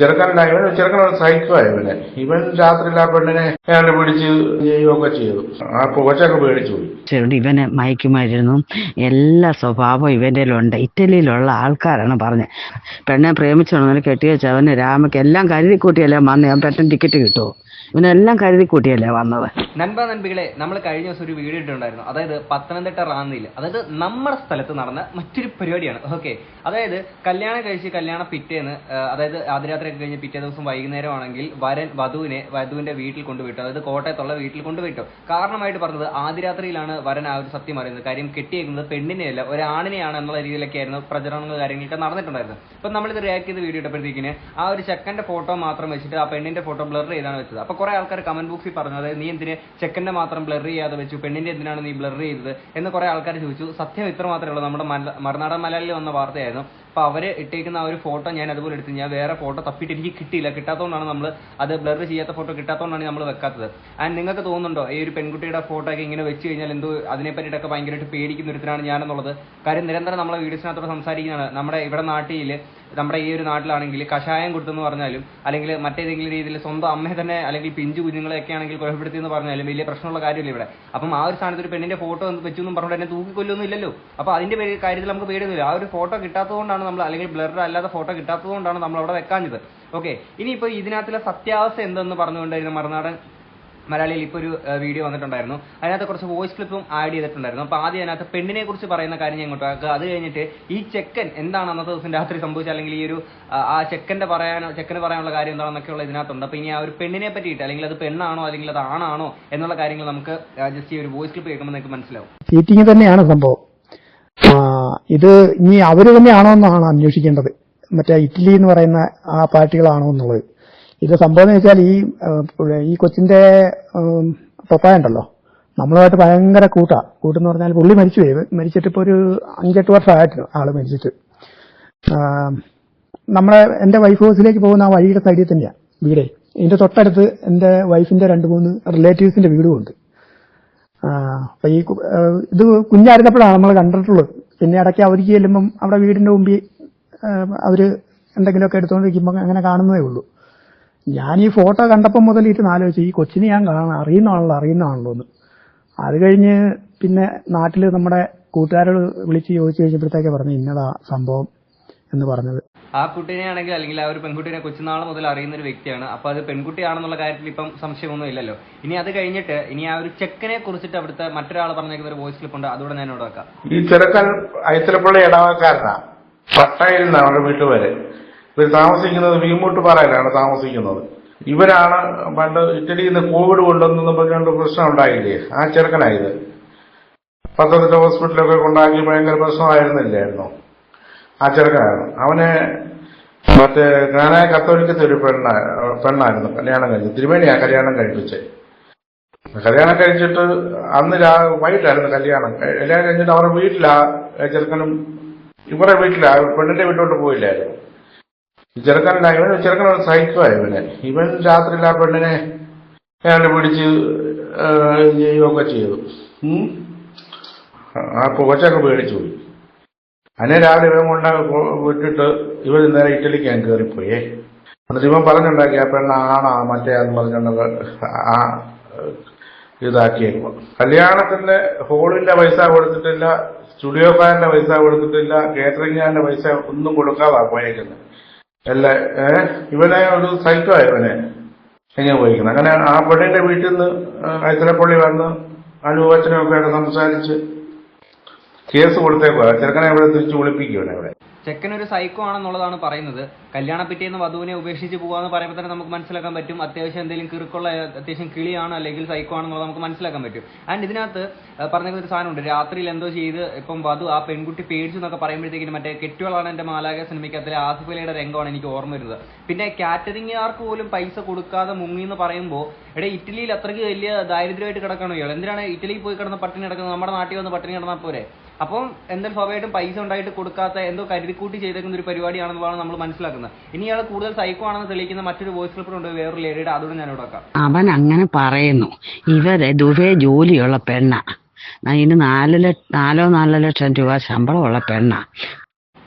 ചെറുക്കനുണ്ടായി ഇവൻ ചെറുക്കനോട് സഹിക്കുവാ ഇവനെ ഇവൻ രാത്രിയിൽ ആ പെണ്ണിനെ അയാൾ പിടിച്ച് ചെയ്യുകയൊക്കെ ചെയ്തു. ആ കൊച്ചൊക്കെ പേടിച്ചു പോയി. ഇവനെ മയക്കുമായിരുന്നു. എല്ലാ സ്വഭാവവും ഇവന്റെ ഉണ്ട് ഇറ്റലിയിലുള്ള ആൾക്കാരാണ് പറഞ്ഞത്. പെണ്ണെ പ്രേമിച്ചു കെട്ടിയ വെച്ച അവന് രാമയ്ക്ക് എല്ലാം കരുതി കൂട്ടിയല്ലേ വന്ന്. ഞാൻ പെട്ടെന്ന് ടിക്കറ്റ് കിട്ടുമോ ഇവനെല്ലാം കരുതി കൂട്ടിയല്ലേ വന്നത്? നൻപ നൻപികളെ നമ്മൾ കഴിഞ്ഞ ദിവസം ഒരു വീഡിയോ ഇട്ടിട്ടുണ്ടായിരുന്നു. അതായത് പത്തനംതിട്ട റാന്നിയിൽ. അതായത് നമ്മുടെ സ്ഥലത്ത് നടന്ന മറ്റൊരു പരിപാടിയാണ്. ഓക്കെ. അതായത് കല്യാണം കഴിച്ച് കല്യാണ പിറ്റേന്ന് അതായത് ആദ്യരാത്രി ഒക്കെ കഴിഞ്ഞ് പിറ്റേ ദിവസം വൈകുന്നേരം ആണെങ്കിൽ വരൻ വധുവിനെ വധുവിന്റെ വീട്ടിൽ കൊണ്ടുവിട്ടു. അതായത് കോട്ടയത്തുള്ള വീട്ടിൽ കൊണ്ടുവിട്ടു. കാരണമായിട്ട് പറഞ്ഞത് ആദ്യരാത്രിയിലാണ് വരൻ ആ ഒരു സത്യം അറിയുന്നത്. കാര്യം കെട്ടിയേക്കുന്നത് പെണ്ണിനെയല്ല ഒരാണിനെയാണ് എന്നുള്ള രീതിയിലൊക്കെ ആയിരുന്നു പ്രചരണങ്ങൾ കാര്യങ്ങളൊക്കെ നടന്നിട്ടുണ്ടായിരുന്നത്. അപ്പം നമ്മളിത് റിയാക്ട് ചെയ്ത് വീഡിയോ ഇട്ടപ്പോഴത്തേക്കിന് ആ ഒരു ചെക്കന്റെ ഫോട്ടോ മാത്രം വെച്ചിട്ട് ആ പെണ്ണിന്റെ ഫോട്ടോ ബ്ലർ ചെയ്താണ് വെച്ചത്. അപ്പൊ കുറെ ആൾക്കാർ കമന്റ് ബോക്സിൽ പറഞ്ഞു. അതായത് നീ എന്തിനെ ചെക്കന്റെ മാത്രം ബ്ലർ ചെയ്യാതെ വെച്ചു പെണ്ണിന്റെ എന്തിനാണ് നീ ബ്ലർ ചെയ്തത് എന്ന് കുറെ ആൾക്കാർ ചോദിച്ചു. സത്യം ഇത്ര മാത്രമേ ഉള്ളൂ. നമ്മുടെ മറുനാടൻ മലയാളിൽ വന്ന വാർത്തയായിരുന്നു. അപ്പൊ അവർ ഇട്ടേക്കുന്ന ആ ഒരു ഫോട്ടോ ഞാൻ അതുപോലെ എടുത്ത് ഞാൻ വേറെ ഫോട്ടോ തപ്പിയിട്ട് എനിക്ക് കിട്ടിയില്ല. കിട്ടാത്തതുകൊണ്ടാണ് നമ്മൾ അത് ബ്ലർ ചെയ്യാത്ത ഫോട്ടോ കിട്ടാത്തതുകൊണ്ടാണ് നമ്മൾ വെക്കാത്തത്. ആൻഡ് നിങ്ങൾക്ക് തോന്നുന്നുണ്ടോ ഈ ഒരു പെൺകുട്ടിയുടെ ഫോട്ടോ ഒക്കെ ഇങ്ങനെ വെച്ച് കഴിഞ്ഞാൽ എന്തോ അതിനെ പറ്റിയിട്ടൊക്കെ ഭയങ്കരമായിട്ട് പേടിക്കുന്ന ഒരുത്തനാണ് ഞാനെന്നുള്ളത്. കാര്യം നിരന്തരം നമ്മളെ വീഡിയോസിനകത്തോടെ സംസാരിക്കുന്നതാണ്. നമ്മുടെ ഇവിടെ നാട്ടിൽ നമ്മുടെ ഈ ഒരു നാട്ടിലാണെങ്കിൽ കഷായം കൊടുത്തെന്ന് പറഞ്ഞാലും അല്ലെങ്കിൽ മറ്റേതെങ്കിലും രീതിയിൽ സ്വന്തം അമ്മയെ തന്നെ അല്ലെങ്കിൽ പിഞ്ചു കുഞ്ഞുങ്ങളെയൊക്കെ ആണെങ്കിൽ കൊലപ്പെടുത്തി എന്ന് പറഞ്ഞാലും വലിയ പ്രശ്നമുള്ള കാര്യമില്ല ഇവിടെ. അപ്പം ആ ഒരു സ്ഥാനത്ത് ഒരു പെണ്ണിന്റെ ഫോട്ടോ വെച്ചു എന്നും പറഞ്ഞുകൊണ്ട് എന്നെ തൂക്കിക്കൊല്ലൊന്നും ഇല്ലല്ലോ. അപ്പൊ അതിന്റെ കാര്യത്തിൽ നമുക്ക് പേടിയൊന്നുമില്ല. ആ ഒരു ഫോട്ടോ കിട്ടാത്തതുകൊണ്ടാണ് നമ്മൾ അല്ലെങ്കിൽ ബ്ലർ അല്ലാത്ത ഫോട്ടോ കിട്ടാത്തതുകൊണ്ടാണ് നമ്മൾ അവിടെ വെക്കാഞ്ഞത്. ഓക്കെ ഇനിയിപ്പോ ഇതിനകത്തുള്ള സത്യാവസ്ഥ എന്തെന്ന് പറഞ്ഞുകൊണ്ടായിരുന്നു മറുനാടൻ മലയാളിയിൽ ഇപ്പോൾ ഒരു വീഡിയോ വന്നിട്ടുണ്ടായിരുന്നു. അതിനകത്ത് കുറച്ച് വോയിസ് ക്ലിപ്പും ആഡ് ചെയ്തിട്ടുണ്ടായിരുന്നു. അപ്പോൾ ആദ്യം അതിനകത്ത് പെണ്ണിനെ കുറിച്ച് പറയുന്ന കാര്യം ഞാൻ ഇങ്ങോട്ട് ആക്കുക അത് കഴിഞ്ഞിട്ട് ഈ ചെക്കൻ എന്താണ് അന്നത്തെ ദിവസം രാത്രി സംഭവിച്ചത്? അല്ലെങ്കിൽ ഈ ഒരു ആ, ചെക്കന്റെ പറയാനോ ചെക്കന് പറയാനുള്ള കാര്യം എന്താണെന്നൊക്കെയുള്ള ഇതിനകത്തുണ്ട്. അപ്പോൾ ഇനി ആ ഒരു പെണ്ണിനെ പറ്റിയിട്ട് അല്ലെങ്കിൽ അത് പെണ്ണാണോ അല്ലെങ്കിൽ അത് ആണാണോ എന്നുള്ള കാര്യങ്ങൾ നമുക്ക് ജസ്റ്റ് ഈ ഒരു വോയിസ് ക്ലിപ്പ് കേൾക്കുമ്പോൾ നിങ്ങൾക്ക് മനസ്സിലാവും. ചീറ്റിംഗ് തന്നെയാണ് സംഭവം. ഇത് ഇനി അവർ തന്നെയാണോ എന്നാണ് അന്വേഷിക്കേണ്ടത്. മറ്റേ ഇറ്റലി എന്ന് പറയുന്ന ആ പാർട്ടികളാണോ എന്നുള്ളത്. ഇത് സംഭവം എന്ന് വെച്ചാൽ ഈ ഈ കൊച്ചിന്റെ പപ്പായ ഉണ്ടല്ലോ. നമ്മളുമായിട്ട് ഭയങ്കര കൂട്ടാ. കൂട്ടെന്ന് പറഞ്ഞാൽ പുള്ളി മരിച്ചു പോയി. മരിച്ചിട്ട് ഇപ്പോൾ ഒരു അഞ്ചെട്ട് വർഷമായിട്ടുണ്ട് ആൾ മരിച്ചിട്ട്. നമ്മളെ എന്റെ വൈഫ് ഹൗസിലേക്ക് പോകുന്ന ആ വഴിയുടെ സൈഡിൽ തന്നെയാണ് വീടേ. ഇതിന്റെ തൊട്ടടുത്ത് എന്റെ വൈഫിന്റെ രണ്ട് മൂന്ന് റിലേറ്റീവ്സിന്റെ വീടും ഉണ്ട്. അപ്പൊ ഈ ഇത് കുഞ്ഞായിരുന്നപ്പോഴാണ് നമ്മൾ കണ്ടിട്ടുള്ളത്. പിന്നെ ഇടയ്ക്ക് അവധിക്ക് ചെല്ലുമ്പം അവിടെ വീടിന്റെ മുമ്പിൽ അവർ എന്തെങ്കിലുമൊക്കെ എടുത്തുകൊണ്ടിരിക്കുമ്പോൾ അങ്ങനെ കാണുന്നതേ ഉള്ളൂ. ഞാൻ ഈ ഫോട്ടോ കണ്ടപ്പം മുതൽ ഇരുന്ന് ആലോചിച്ചു ഈ കൊച്ചിനെ ഞാൻ കാണാൻ അറിയുന്നതാണല്ലോ അറിയുന്നതാണല്ലോ എന്ന്. അത് കഴിഞ്ഞ് പിന്നെ നാട്ടിൽ നമ്മുടെ കൂട്ടുകാരോട് വിളിച്ച് ചോദിച്ചു കഴിഞ്ഞപ്പോഴത്തേക്ക് പറഞ്ഞു ഇന്നതാ സംഭവം എന്ന് പറഞ്ഞത്. ആ കുട്ടീനെ ആണെങ്കിൽ അല്ലെങ്കിൽ ആ ഒരു പെൺകുട്ടീനെ കൊച്ചുനാൾ മുതൽ അറിയുന്ന ഒരു വ്യക്തിയാണ്. അപ്പൊ അത് പെൺകുട്ടിയാണെന്നുള്ള കാര്യത്തിൽ ഇപ്പം സംശയമൊന്നും ഇല്ലല്ലോ. ഇനി അത് കഴിഞ്ഞിട്ട് ഇനി ആ ഒരു ചെക്കനെ കുറിച്ചിട്ട് അവിടുത്തെ മറ്റൊരാൾ പറഞ്ഞേക്കുന്ന ഒരു വോയിസ് ക്ലിപ്പ് ഉണ്ട്. അതുകൂടെ ഞാൻ ഇവിടെ വെക്കാം. ഈ ചെറുക്കൻ ഐത്തലപ്പള്ളി ഇടവക്കാരനാ. പട്ടയിൽ നിന്നാണ് വീട്ടിൽ വരെ. ഇവർ താമസിക്കുന്നത് വീമ്പൂട്ടുപാറയിലാണ് താമസിക്കുന്നത്. ഇവരാണ് പണ്ട് ഇറ്റലിയിൽ നിന്ന് കോവിഡ് കൊണ്ടുവന്നു പറഞ്ഞുകൊണ്ട് പ്രശ്നം ഉണ്ടായില്ലേ? ആ ചെറുക്കനായത് പത്തനംതിട്ട ഹോസ്പിറ്റലൊക്കെ കൊണ്ടാക്കി ഭയങ്കര പ്രശ്നമായിരുന്നില്ലായിരുന്നു? ആ ചെറുക്കനായിരുന്നു അവനെ മറ്റേ ഞാനായ കത്തോലിക്കത്തെ ഒരു പെണ്ണ പെണ്ണായിരുന്നു. കല്യാണം കഴിച്ചു തിരുമേനിയാ കല്യാണം കഴിപ്പിച്ചേ. കല്യാണം കഴിച്ചിട്ട് അന്ന് രാ വൈകിട്ടായിരുന്നു കല്യാണം. കല്യാണം കഴിഞ്ഞിട്ട് അവരുടെ വീട്ടിലാ ചെറുക്കനും ഇവരുടെ വീട്ടിലാ പെണ്ണിന്റെ വീട്ടിലോട്ട് പോയില്ലായിരുന്നു. ഈ ചെറുക്കനുണ്ടായി ഇവൻ ചെറുക്കനോട് സഹിക്കുവാ ഇവനെ. ഇവൻ രാത്രിയിൽ ആ പെണ്ണിനെ അയാൾ പിടിച്ച് ചെയ്യുകയൊക്കെ ചെയ്തു. ആ പുകച്ചൊക്കെ പേടിച്ചു പോയി. അതിനെ രാവിലെ ഇവൻ കൊണ്ട വിട്ടിട്ട് ഇവർ നേരെ ഇറ്റലിക്ക് ഞാൻ കയറിപ്പോയേ എന്നിട്ട് ഇവൻ പറഞ്ഞുണ്ടാക്കി ആ പെണ്ണ ആണാ മറ്റേ അത് പറഞ്ഞുകൊണ്ട് ആ ഇതാക്കിയേക്കും കല്യാണത്തിന്റെ ഹോളിന്റെ പൈസ കൊടുത്തിട്ടില്ല സ്റ്റുഡിയോക്കാരന്റെ പൈസ കൊടുത്തിട്ടില്ല കേറ്ററിംഗുകാരന്റെ പൈസ ഒന്നും കൊടുക്കാതാ പോയേക്കുന്നത് അല്ല ഏഹ് ഇവനെ ഒരു സൈക്കോ ഇവനെ എങ്ങനെ പോയിരിക്കുന്നത് അങ്ങനെ ആ പെണ്ണിന്റെ വീട്ടിൽ നിന്ന് കൈത്തലപ്പള്ളി വന്ന് അനുഭവച്ചനൊക്കെ സംസാരിച്ച് കേസ് കൊടുത്തേക്കോ ചെറുക്കനെ ഇവിടെ തിരിച്ചു കുളിപ്പിക്കുകയാണ് ഇവിടെ? ചെക്കൻ ഒരു സൈക്കോ ആണെന്നുള്ളതാണ് പറയുന്നത്. കല്യാണ പിറ്റേന്ന് വധുവിനെ ഉപേക്ഷിച്ച് പോകാന്ന് പറയുമ്പോൾ തന്നെ നമുക്ക് മനസ്സിലാക്കാൻ പറ്റും. അത്യാവശ്യം എന്തെങ്കിലും കിറുക്കുള്ള അത്യാവശ്യം കിളിയാണ് അല്ലെങ്കിൽ സൈക്കോ ആണെന്നുള്ളത് നമുക്ക് മനസ്സിലാക്കാൻ പറ്റും. ആൻഡ് ഇതിനകത്ത് പറഞ്ഞ ഒരു സാധനമുണ്ട്. രാത്രിയിൽ എന്തോ ചെയ്ത് ഇപ്പം വധു ആ പെൺകുട്ടി പേടിച്ചു എന്നൊക്കെ പറയുമ്പോഴത്തേക്കിനും മറ്റേ കെട്ടുകളാണ് എന്റെ മാലാക സിനിമയ്ക്കകത്തിലെ ആസിഫ് അലിയുടെ രംഗമാണ് എനിക്ക് ഓർമ്മ വരുന്നത്. പിന്നെ കാറ്ററിംഗുകാർക്ക് പോലും പൈസ കൊടുക്കാതെ മുങ്ങി എന്ന് പറയുമ്പോൾ എടേ ഇറ്റലിയിൽ അത്രയ്ക്ക് വലിയ ദാരിദ്ര്യമായിട്ട് കിടക്കണോ ഇയാൾ. എന്തിനാണ് ഇറ്റലിയിൽ പോയി കിടന്ന പട്ടിണി കിടക്കുന്നത്? നമ്മുടെ നാട്ടിൽ വന്ന് പട്ടിണി കിടന്നാൽ പോരെ? അപ്പം എന്തായാലും സ്വാഭാവികമായിട്ടും പൈസ ഉണ്ടായിട്ട് കൊടുക്കാത്ത എന്തോ കരുതിക്കൂട്ടി ചെയ്തേക്കുന്ന ഒരു പരിപാടിയാണെന്നുള്ളതാണ് നമ്മൾ മനസ്സിലാക്കുന്നത്. ഇനി ഇയാൾ കൂടുതൽ സൈക്കോ ആണെന്ന് തെളിയിക്കുന്ന മറ്റൊരു വോയിസ് ക്ലിപ്പ് ഉണ്ട് വേറൊരു ലേഡിയുടെ അതോടെ ഞാൻ ഇവിടെ അവൻ അങ്ങനെ പറയുന്നു. ഇവരെ ദുബേ ജോലിയുള്ള പെണ്ണ. അതിന് നാല് നാലോ നാലോ ലക്ഷം രൂപ ശമ്പളമുള്ള പെണ്ണ.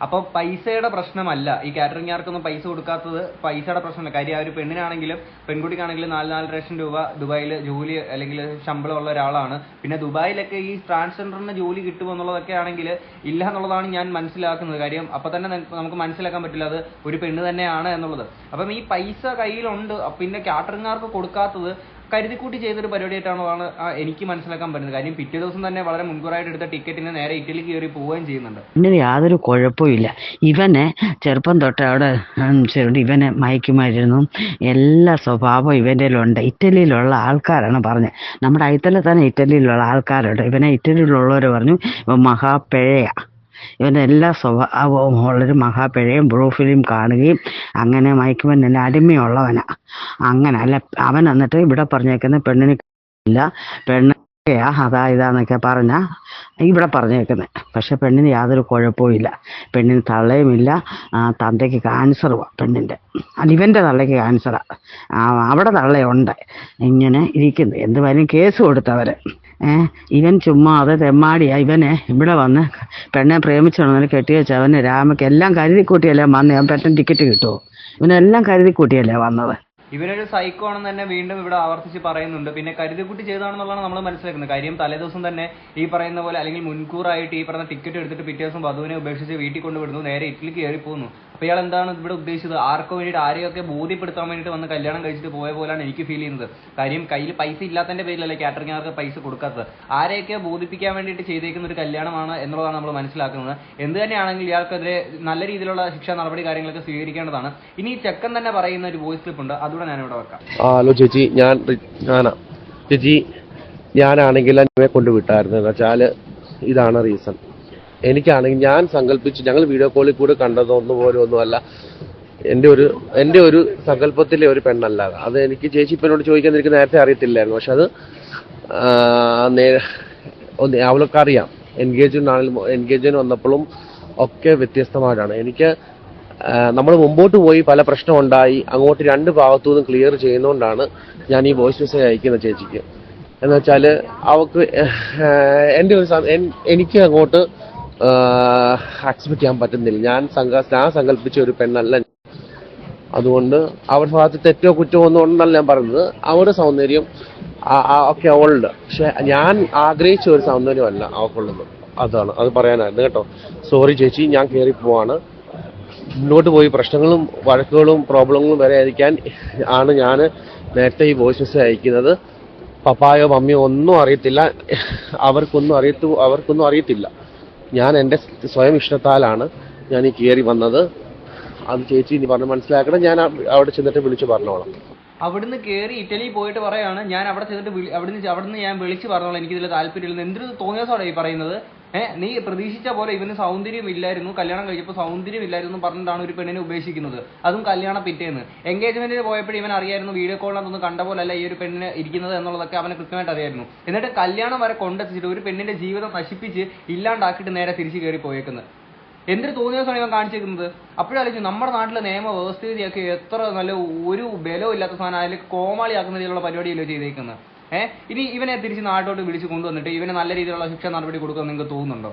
അപ്പൊ പൈസയുടെ പ്രശ്നമല്ല. ഈ കാറ്ററിംഗ് കാറ്ററിംഗുകാർക്കൊന്നും പൈസ കൊടുക്കാത്തത് പൈസയുടെ പ്രശ്നമല്ല. കാര്യം ആ ഒരു പെണ്ണിനാണെങ്കിലും പെൺകുട്ടിക്കാണെങ്കിലും നാല് നാല് ലക്ഷം രൂപ ദുബായിൽ ജോലി അല്ലെങ്കിൽ ശമ്പളമുള്ള ഒരാളാണ്. പിന്നെ ദുബായിലൊക്കെ ഈ ട്രാൻസ്ജെൻഡറിന് ജോലി കിട്ടുമോ എന്നുള്ളതൊക്കെ ആണെങ്കിൽ ഇല്ല എന്നുള്ളതാണ് ഞാൻ മനസ്സിലാക്കുന്നത്. കാര്യം അപ്പൊ തന്നെ നമുക്ക് മനസ്സിലാക്കാൻ പറ്റില്ല അത് ഒരു പെണ്ണ് തന്നെയാണ് എന്നുള്ളത്. അപ്പം ഈ പൈസ കയ്യിലുണ്ട്. പിന്നെ കാറ്ററിംഗുകാർക്ക് കൊടുക്കാത്തത് കരുതിക്കൂട്ടി ചെയ്തൊരു പരിപാടിയായിട്ടാണ് എനിക്ക് മനസ്സിലാക്കാൻ പറ്റുന്നത്. കാര്യം പിറ്റേ ദിവസം തന്നെ വളരെ മുൻകൂറായിട്ട് എടുത്ത ടിക്കറ്റിന് നേരെ ഇറ്റലി കയറി പോവുകയും ചെയ്യുന്നുണ്ട്. പെണ്ണിന് യാതൊരു കുഴപ്പമില്ല ഇവനെ ചെറുപ്പം തൊട്ട് അവിടെ ഇവനെ മയക്കുമായിരുന്നു. എല്ലാ സ്വഭാവവും ഇവന്റെ ഉണ്ട് ഇറ്റലിയിലുള്ള ആൾക്കാരാണ് പറഞ്ഞത്. നമ്മുടെ അയത്തല തന്നെ ഇറ്റലിയിലുള്ള ആൾക്കാരുണ്ട്. ഇവനെ ഇറ്റലിയിലുള്ളവർ പറഞ്ഞു ഇവൻ മഹാപ്പിഴയാ ഇവന്റെ എല്ലാ സ്വഭാവവും ഉള്ളൊരു മഹാപിഴയും ബ്രൂഫിലും കാണുകയും അങ്ങനെ മയക്കുമരുന്നിന് അടിമയുള്ളവനാ. അങ്ങനെ അല്ല അവൻ എന്നിട്ട് ഇവിടെ പറഞ്ഞേക്കുന്ന പെണ്ണിന് ഇല്ല. പെണ്ണ് അതാ ഇതാന്നൊക്കെ പറഞ്ഞ ഇവിടെ പറഞ്ഞേക്കുന്നത് പക്ഷെ പെണ്ണിന് യാതൊരു കുഴപ്പവും ഇല്ല. പെണ്ണിന് തള്ളയുമില്ല തന്തയ്ക്ക് ക്യാൻസറുവാ പെണ്ണിന്റെ. അല്ല ഇവന്റെ തള്ളയ്ക്ക് ക്യാൻസറാണ് അവിടെ തള്ളയുണ്ട്. ഇങ്ങനെ ഇരിക്കുന്നു. എന്തുവായാലും കേസ് കൊടുത്തവർ ഇവൻ ചുമ്മാ അത് തെമ്മാടിയാ. ഇവനെ ഇവിടെ വന്ന് പെണ്ണെ പ്രേമിച്ചോണെന്ന് കെട്ടി വെച്ച അവന് രാമയ്ക്ക് എല്ലാം കരുതി കൂട്ടിയല്ലേ വന്ന്. ഞാൻ പെട്ടെന്ന് ടിക്കറ്റ് കിട്ടുമോ ഇവനെല്ലാം കരുതി കൂട്ടിയല്ലേ വന്നത്? ഇവനൊരു സൈക്കോ ആണെന്ന് തന്നെ വീണ്ടും ഇവിടെ ആവർത്തിച്ച് പറയുന്നുണ്ട്. പിന്നെ കരുതിക്കുട്ടി ചെയ്താണെന്നുള്ളതാണ് നമ്മൾ മനസ്സിലാക്കുന്നത്. കാര്യം തലേദിവസം തന്നെ ഈ പറയുന്ന പോലെ അല്ലെങ്കിൽ മുൻകൂറായിട്ട് ഈ പറയുന്ന ടിക്കറ്റ് എടുത്തിട്ട് പിറ്റേ ദിവസം വധുവിനെ ഉപേക്ഷിച്ച് വീട്ടിൽ കൊണ്ടുവിടുന്നു. നേരെ ഇറ്റലിക്ക് കയറി പോകുന്നു അപ്പൊ ഇയാൾ എന്താണ് ഇവിടെ ഉദ്ദേശിച്ചത്? ആർക്കോ വേണ്ടിയിട്ട് ആരെയൊക്കെ ബോധ്യപ്പെടുത്താൻ വേണ്ടിയിട്ട് വന്ന് കല്യാണം കഴിച്ചിട്ട് പോയ പോലാണ് എനിക്ക് ഫീൽ ചെയ്യുന്നത്. കാര്യം കയ്യിൽ പൈസ ഇല്ലാത്തതിന്റെ പേരിലല്ലേ കാറ്ററിംഗുകാർക്ക് പൈസ കൊടുക്കാത്തത്? ആരെയൊക്കെ ബോധിപ്പിക്കാൻ വേണ്ടിയിട്ട് ചെയ്തേക്കുന്ന ഒരു കല്യാണമാണ് എന്നുള്ളതാണ് നമ്മൾ മനസ്സിലാക്കുന്നത്. എന്ത് തന്നെയാണെങ്കിൽ ഇയാൾക്കെതിരെ നല്ല രീതിയിലുള്ള ശിക്ഷാ നടപടി കാര്യങ്ങളൊക്കെ സ്വീകരിക്കേണ്ടതാണ്. ഇനി ചെക്കൻ തന്നെ പറയുന്ന ഒരു വോയിസ് ക്ലിപ്പ് ഉണ്ട്. അതുകൂടെ ഞാനിവിടെ വെക്കാം. ആ ഹലോ ചേച്ചി. ഞാൻ ഞാനാ. ചേച്ചി ഞാനാണെങ്കിൽ കൊണ്ടുവിട്ടായിരുന്നു കൊണ്ട് എന്ന് വെച്ചാൽ ഇതാണ് റീസൺ എനിക്കാണെങ്കിൽ ഞാൻ സങ്കല്പിച്ച് ഞങ്ങൾ വീഡിയോ കോളിൽ കൂടെ കണ്ടതൊന്നും പോലും ഒന്നുമല്ല. എന്റെ ഒരു എന്റെ ഒരു സങ്കല്പത്തിലെ ഒരു പെണ്ണല്ല അത്. എനിക്ക് ചേച്ചി ഇപ്പനോട് ചോദിക്കാൻ എനിക്ക് നേരത്തെ അറിയത്തില്ലായിരുന്നു. പക്ഷെ അത് ഒന്ന് അവൾക്കറിയാം. എൻഗേജ്മെന്റ് ആണെങ്കിലും എൻഗേജ്മെന്റ് വന്നപ്പോഴും ഒക്കെ വ്യത്യസ്തമായിട്ടാണ്. എനിക്ക് നമ്മൾ മുമ്പോട്ട് പോയി പല പ്രശ്നം ഉണ്ടായി. അങ്ങോട്ട് രണ്ട് ഭാഗത്തു നിന്നും ക്ലിയർ ചെയ്യുന്നതുകൊണ്ടാണ് ഞാൻ ഈ വോയിസ് മെസ്സേജ് അയക്കുന്നത് ചേച്ചിക്ക്. എന്ന് വെച്ചാൽ അവൾക്ക് എന്റെ ഒരു എനിക്ക് അങ്ങോട്ട് അക്സെപ്റ്റ് ചെയ്യാൻ പറ്റുന്നില്ല. ഞാൻ ഞാൻ സങ്കല്പിച്ച ഒരു പെണ്ണല്ല അതുകൊണ്ട് അവരുടെ ഭാഗത്ത് തെറ്റോ കുറ്റമോ ഒന്നും ഉണ്ടെന്നല്ല ഞാൻ പറയുന്നത്. അവരുടെ സൗന്ദര്യം ഒക്കെ അവളുണ്ട് പക്ഷെ ഞാൻ ആഗ്രഹിച്ച ഒരു സൗന്ദര്യമല്ല അവൾക്കുള്ളത്. അതാണ്. അത് പറയാനായിരുന്നു കേട്ടോ. സോറി ചേച്ചി ഞാൻ കയറി പോവാണ്. മുന്നോട്ട് പോയി പ്രശ്നങ്ങളും വഴക്കുകളും പ്രോബ്ലങ്ങളും വരാതിരിക്കാൻ ആണ് ഞാൻ നേരത്തെ ഈ വോയിസ് മെസ്സേജ് അയക്കുന്നത്. പപ്പായോ മമ്മിയോ ഒന്നും അറിയത്തില്ല. അവർക്കൊന്നും അറിയത്തു അവർക്കൊന്നും അറിയത്തില്ല. ഞാൻ എന്റെ സ്വയം ഇഷ്ടത്താലാണ് ഞാൻ ഈ കയറി വന്നത്. അത് ചേച്ചി ഇനി പറഞ്ഞ് മനസ്സിലാക്കണം. ഞാൻ അവിടെ ചെന്നിട്ട് വിളിച്ചു പറഞ്ഞോളാം. അവിടുന്ന് കയറി ഇറ്റലിയിൽ പോയിട്ട് പറയാണ് ഞാൻ അവിടെ ചെന്നിട്ട് വിളി- അവിടുന്ന് അവിടുന്ന് ഞാൻ വിളിച്ച് പറഞ്ഞോളാം എനിക്ക് ഇതിൽ താല്പര്യമില്ലെന്ന് എന്തൊരു തോന്നിയസോടെ ഈ പറയുന്നത്. ഏഹ് നീ പ്രതീക്ഷിച്ച പോലെ ഇവന് സൗന്ദര്യം ഇല്ലായിരുന്നു കല്യാണം കഴിച്ചപ്പോൾ സൗന്ദര്യം ഇല്ലായിരുന്നു എന്ന് പറഞ്ഞിട്ടാണ് ഒരു പെണ്ണിനെ ഉപേക്ഷിക്കുന്നത്. അതും കല്യാണം പിറ്റേന്ന്. എൻഗേജ്മെന്റിന് പോയപ്പോഴും ഇവൻ അറിയായിരുന്നു വീഡിയോ കോളിനകത്തൊന്നും കണ്ട പോലല്ല ഈ ഒരു പെണ്ണിന് ഇരിക്കുന്നത് എന്നുള്ളതൊക്കെ അവനെ കൃത്യമായിട്ട് അറിയായിരുന്നു. എന്നിട്ട് കല്യാണം വരെ കൊണ്ടെത്തിച്ചിട്ട് ഒരു പെണ്ണിന്റെ ജീവിതം നശിപ്പിച്ച് ഇല്ലാണ്ടാക്കിയിട്ട് നേരെ തിരിച്ചു കയറി പോയേക്കുന്നത് എന്തൊരു തോന്നിയ ദിവസമാണ് ഞാൻ കാണിച്ചിരിക്കുന്നത് അപ്പോഴാലോചിച്ചു നമ്മുടെ നാട്ടിലെ നിയമ വ്യവസ്ഥിതിയൊക്കെ എത്ര നല്ല ഒരു ബലവും ഇല്ലാത്ത സാധനം അതിൽ കോമാളിയാക്കുന്ന രീതിയിലുള്ള പരിപാടിയല്ലോ ചെയ്തേക്കുന്നത്? ഏഹ് ഇനി ഇവനെ തിരിച്ച് നാട്ടോട്ട് വിളിച്ച് കൊണ്ടുവന്നിട്ട് ഇവനെ നല്ല രീതിയിലുള്ള ശിക്ഷ നടപടി കൊടുക്കാൻ നിങ്ങൾക്ക് തോന്നുന്നുണ്ടോ?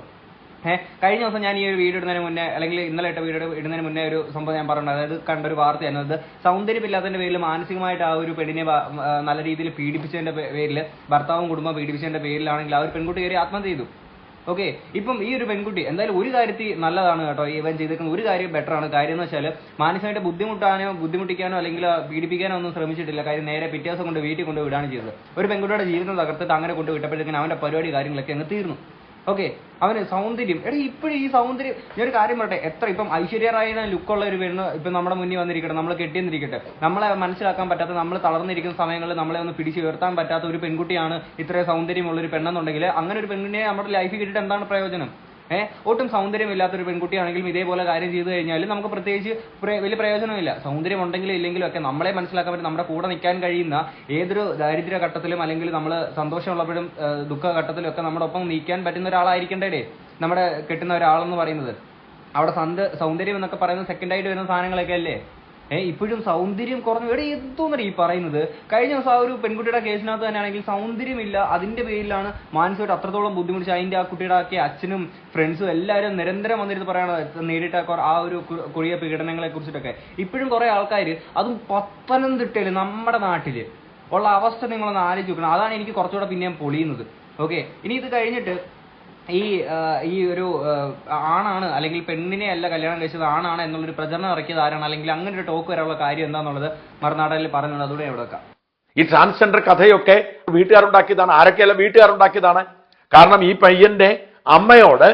ഏഹ് കഴിഞ്ഞ ദിവസം ഞാൻ ഈ ഒരു വീഡിയോ ഇടുന്നതിന് മുന്നേ അല്ലെങ്കിൽ ഇന്നലെ ഇട്ട വീഡിയോ ഇടുന്നതിന് മുന്നേ ഒരു സംഭവം ഞാൻ പറഞ്ഞു അതായത് കണ്ട ഒരു വാർത്തയാണ് അത് സൗന്ദര്യമില്ലാത്തതിന്റെ പേരിൽ മാനസികമായിട്ട് ആ ഒരു പെണ്ണിനെ നല്ല രീതിയിൽ പീഡിപ്പിച്ചതിന്റെ പേരിൽ ഭർത്താവും കുടുംബം പീഡിപ്പിച്ചതിന്റെ പേരിലാണെങ്കിൽ ആ ഒരു പെൺകുട്ടി കയറി ആത്മഹത്യ ചെയ്തു. ഓക്കെ ഇപ്പം ഈ ഒരു പെൺകുട്ടി എന്തായാലും ഒരു കാര്യത്തിൽ നല്ലതാണ് കേട്ടോ. ഇവൻ ചെയ്തേക്കുന്ന ഒരു കാര്യം ബെറ്റർ ആണ്. കാര്യം എന്ന് വെച്ചാൽ മാനസികമായിട്ട് ബുദ്ധിമുട്ടാനോ ബുദ്ധിമുട്ടിക്കാനോ അല്ലെങ്കിൽ പീഡിപ്പിക്കാനോ ഒന്നും ശ്രമിച്ചിട്ടില്ല. കാര്യം നേരെ പിറ്റേ ദിവസം കൊണ്ട് വീട്ടിൽ കൊണ്ട് വിടുകയാണ് ചെയ്തത്. ഒരു പെൺകുട്ടിയുടെ ജീവിതം തകർത്തിട്ട് അങ്ങനെ കൊണ്ട് വിട്ടപ്പോഴത്തേക്കും അവന്റെ പരിപാടി കാര്യങ്ങളൊക്കെ അങ്ങ് തീർന്നു. ഓക്കെ അവന് സൗന്ദര്യം. എടാ ഇപ്പോഴും ഈ സൗന്ദര്യം ഞാനൊരു കാര്യം പറയട്ടെ എത്ര ഇപ്പം ഐശ്വര്യ റായിന ലുക്കുള്ള ഒരു പെണ്ണ് ഇപ്പം നമ്മുടെ മുന്നിൽ വന്നിരിക്കട്ടെ നമ്മൾ കെട്ടിയെന്നിരിക്കട്ടെ നമ്മളെ മനസ്സിലാക്കാൻ പറ്റാത്ത നമ്മൾ തളർന്നിരിക്കുന്ന സമയങ്ങളിൽ നമ്മളെ ഒന്ന് പിടിച്ചു ഉയർത്താൻ പറ്റാത്ത ഒരു പെൺകുട്ടിയാണ് ഇത്രയും സൗന്ദര്യമുള്ള ഒരു പെണ്ണെന്നുണ്ടെങ്കിൽ അങ്ങനെ ഒരു പെണ്ണിനെ നമ്മുടെ ലൈഫിൽ കിട്ടിയിട്ട് എന്താണ് പ്രയോജനം? ഏഹ് ഒട്ടും സൗന്ദര്യമില്ലാത്ത ഒരു പെൺകുട്ടിയാണെങ്കിലും ഇതേപോലെ കാര്യം ചെയ്തു കഴിഞ്ഞാൽ നമുക്ക് പ്രത്യേകിച്ച് പ്ര- വലിയ പ്രയോജനമില്ല. സൗന്ദര്യം ഉണ്ടെങ്കിലും ഇല്ലെങ്കിലും ഒക്കെ നമ്മളെ മനസ്സിലാക്കാൻ പറ്റും. നമ്മുടെ കൂടെ നിൽക്കാൻ കഴിയുന്ന ഏതൊരു ദാരിദ്ര്യ ഘട്ടത്തിലും അല്ലെങ്കിൽ നമ്മൾ സന്തോഷമുള്ളപ്പോഴും ദുഃഖ ഘട്ടത്തിലും ഒക്കെ നമ്മുടെ ഒപ്പം നീക്കാൻ പറ്റുന്ന ഒരാളായിരിക്കേണ്ടേ നമ്മുടെ കെട്ടുന്ന ഒരാളെന്ന് പറയുന്നത്. അവിടെ സന്ത സൗന്ദര്യം എന്നൊക്കെ പറയുന്നത് സെക്കൻഡായിട്ട് വരുന്ന സാധനങ്ങളൊക്കെ അല്ലേ? ഏ ഇപ്പോഴും സൗന്ദര്യം കുറഞ്ഞു. എവിടെ എന്തോന്നറി ഈ പറയുന്നത്. കഴിഞ്ഞ ദിവസം ആ ഒരു പെൺകുട്ടിയുടെ കേസിനകത്ത് തന്നെയാണെങ്കിൽ സൗന്ദര്യമില്ല. അതിന്റെ പേരിലാണ് മാനസികമായിട്ട് അത്രത്തോളം ബുദ്ധിമുട്ടിച്ച് അതിന്റെ ആ കുട്ടിയുടെ ഒക്കെ അച്ഛനും ഫ്രണ്ട്സും എല്ലാവരും നിരന്തരം വന്നിരുന്ന് പറയണത് നേരിട്ട ആ ഒരു കുറിയ പീഡനങ്ങളെ കുറിച്ചിട്ടൊക്കെ. ഇപ്പോഴും കുറെ ആൾക്കാർ അതും പത്തനംതിട്ടയിൽ നമ്മുടെ നാട്ടിൽ ഉള്ള അവസ്ഥ നിങ്ങളൊന്ന് ആലോചിച്ച് നോക്കണം. അതാണ് എനിക്ക് കുറച്ചുകൂടെ പിന്നെയും പൊളിയുന്നത്. ഓക്കെ? ഇനി ഇത് കഴിഞ്ഞിട്ട് ഈ ഈ ഒരു ആണാണ് അല്ലെങ്കിൽ പെണ്ണിനെ അല്ല കല്യാണം കഴിച്ചത് ആണാണ് എന്നുള്ളൊരു പ്രചരണം ഇറക്കിയത് ആരാണ്? അല്ലെങ്കിൽ അങ്ങനെ ഒരു ടോക്ക് വരാനുള്ള കാര്യം എന്താണെന്നുള്ളത് മറുനാടനിൽ പറഞ്ഞത് അതുകൂടെ എവിടെ വെക്കാം. ഈ ട്രാൻസ്ജെൻഡർ കഥയൊക്കെ വീട്ടുകാരുണ്ടാക്കിയതാണ്. ആരൊക്കെയല്ല വീട്ടുകാരുണ്ടാക്കിയതാണ്? കാരണം ഈ പയ്യന്റെ അമ്മയോട്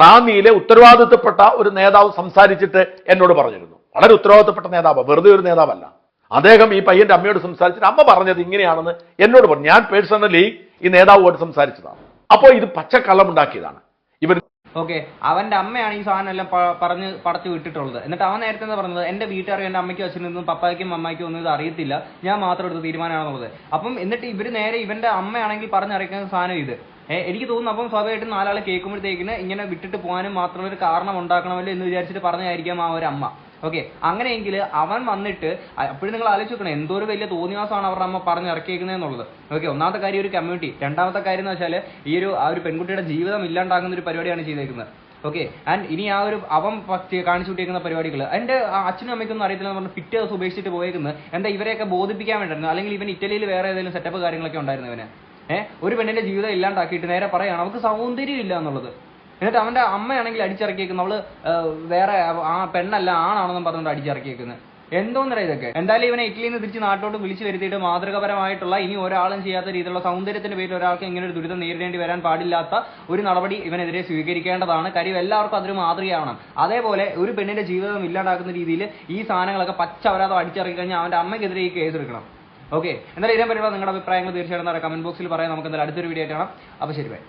റാന്നിയിലെ ഉത്തരവാദിത്തപ്പെട്ട ഒരു നേതാവ് സംസാരിച്ചിട്ട് എന്നോട് പറഞ്ഞിരുന്നു. വളരെ ഉത്തരവാദിത്തപ്പെട്ട നേതാവ്. വെറുതെ ഒരു നേതാവല്ല. അദ്ദേഹം ഈ പയ്യന്റെ അമ്മയോട് സംസാരിച്ചിട്ട് അമ്മ പറഞ്ഞത് ഇങ്ങനെയാണെന്ന് എന്നോട് പറഞ്ഞു. ഞാൻ പേഴ്സണലി ഈ നേതാവുമായിട്ട് സംസാരിച്ചതാണ്. അപ്പോൾ ഇത് പച്ചക്കള്ളം ഉണ്ടാക്കിയതാണ്. ഇവർ ഓക്കെ അവന്റെ അമ്മയാണ് ഈ സാധനം എല്ലാം പറഞ്ഞ് പടച്ചു വിട്ടിട്ടുള്ളത്. എന്നിട്ട് അവൻ നേരത്തെ എന്താ പറഞ്ഞത്? എന്റെ വീട്ടുകാർക്ക് എന്റെ അമ്മയ്ക്കും അച്ഛനൊന്നും പപ്പായ്ക്കും അമ്മയ്ക്കും ഒന്നും ഇത് അറിയത്തില്ല. ഞാൻ മാത്രം എടുത്ത തീരുമാനമാണെന്നുള്ളത് അപ്പം എന്നിട്ട് ഇവർ നേരെ ഇവന്റെ അമ്മയാണെങ്കിൽ പറഞ്ഞറിയിക്കുന്ന സാധനം ഇത്. എനിക്ക് തോന്നുന്നു അപ്പം സ്വാഭാവികമായിട്ടും നാലാളെ കേൾക്കുമ്പോഴത്തേക്കിന് ഇങ്ങനെ വിട്ടിട്ട് പോകാനും മാത്രം ഒരു കാരണം ഉണ്ടാക്കണമല്ലോ എന്ന് വിചാരിച്ചിട്ട് പറഞ്ഞായിരിക്കാം ആ ഒരു അമ്മ. ഓക്കെ അങ്ങനെയെങ്കിൽ അവൻ വന്നിട്ട് അപ്പോഴും നിങ്ങൾ ആലോചിച്ച് നോക്കണം എന്തോ ഒരു വലിയ തോന്നിവാസമാണ് അവരുടെ അമ്മ പറഞ്ഞിറക്കിയേക്കുന്നത് എന്നുള്ളത്. ഓക്കെ ഒന്നാമത്തെ കാര്യം ഒരു കമ്മ്യൂണിറ്റി രണ്ടാമത്തെ കാര്യം എന്ന് വെച്ചാൽ ഈ ഒരു ആ ഒരു പെൺകുട്ടിയുടെ ജീവിതം ഇല്ലാണ്ടാക്കുന്ന ഒരു പരിപാടിയാണ് ചെയ്തേക്കുന്നത്. ഓക്കെ ആൻഡ് ഇനി ആ ഒരു അവൻ കാണിച്ചു കൂട്ടിയേക്കുന്ന പരിപാടികൾ എന്റെ അച്ഛനും അമ്മയ്ക്കൊന്നും അറിയത്തില്ല പറഞ്ഞ് പിറ്റേ ദിവസം ഉപേക്ഷിച്ചിട്ട് പോയേക്കുന്നത് എന്താ ഇവരെയൊക്കെ ബോധിപ്പിക്കാൻ വേണ്ടിയിരുന്നു അല്ലെങ്കിൽ ഇവൻ ഇറ്റലിയിൽ വേറെ ഏതെങ്കിലും സെറ്റപ്പ് കാര്യങ്ങളൊക്കെ ഉണ്ടായിരുന്നു ഇവന്? ഏഹ് ഒരു പെണ്ണിന്റെ ജീവിതം ഇല്ലാണ്ടാക്കിയിട്ട് നേരെ പറയാണ് അവർക്ക് സൗന്ദര്യം ഇല്ല എന്നുള്ളത്. എന്നിട്ട് അവന്റെ അമ്മയാണെങ്കിൽ അടിച്ചിറക്കിയേക്കുന്നത് അവൾ വേറെ ആ പെണ്ണല്ല ആണാണെന്നും പറഞ്ഞുകൊണ്ട് അടിച്ചിറക്കിയേക്കുന്നത് എന്തോന്നറിയ ഇതൊക്കെ? എന്തായാലും ഇവനെ ഇറ്റലിയിൽ നിന്ന് തിരിച്ച് നാട്ടോട്ട് വിളിച്ചു വരുത്തിയിട്ട് മാതൃകപരമായിട്ടുള്ള ഇനി ഒരാളും ചെയ്യാത്ത രീതിയിലുള്ള സൗന്ദര്യത്തിന്റെ പേരിൽ ഒരാൾക്ക് ഇങ്ങനെ ഒരു ദുരിതം നേരിടേണ്ടി വരാൻ പാടില്ലാത്ത ഒരു നടപടി ഇവനെതിരെ സ്വീകരിക്കേണ്ടതാണ്. കാര്യം എല്ലാവർക്കും അതൊരു മാതൃകയാവണം. അതേപോലെ ഒരു പെണ്ണിന്റെ ജീവിതം ഇല്ലാണ്ടാക്കുന്ന രീതിയിൽ ഈ സാധനങ്ങളൊക്കെ പച്ച അവരാതെ അടിച്ചിറക്കി കഴിഞ്ഞാൽ അവന്റെ അമ്മയ്ക്കെതിരെ ഈ കേസ് എടുക്കണം. ഓക്കെ? എന്തായാലും ഇതിനെ പറ്റിയുള്ള നിങ്ങളുടെ അഭിപ്രായങ്ങൾ തീർച്ചയായിട്ടും കമന്റ് ബോക്സിൽ പറയാം. നമുക്ക് എന്തായാലും അടുത്തൊരു വീഡിയോ ആയിട്ട് കാണാം. അപ്പോൾ ശരി ബൈ.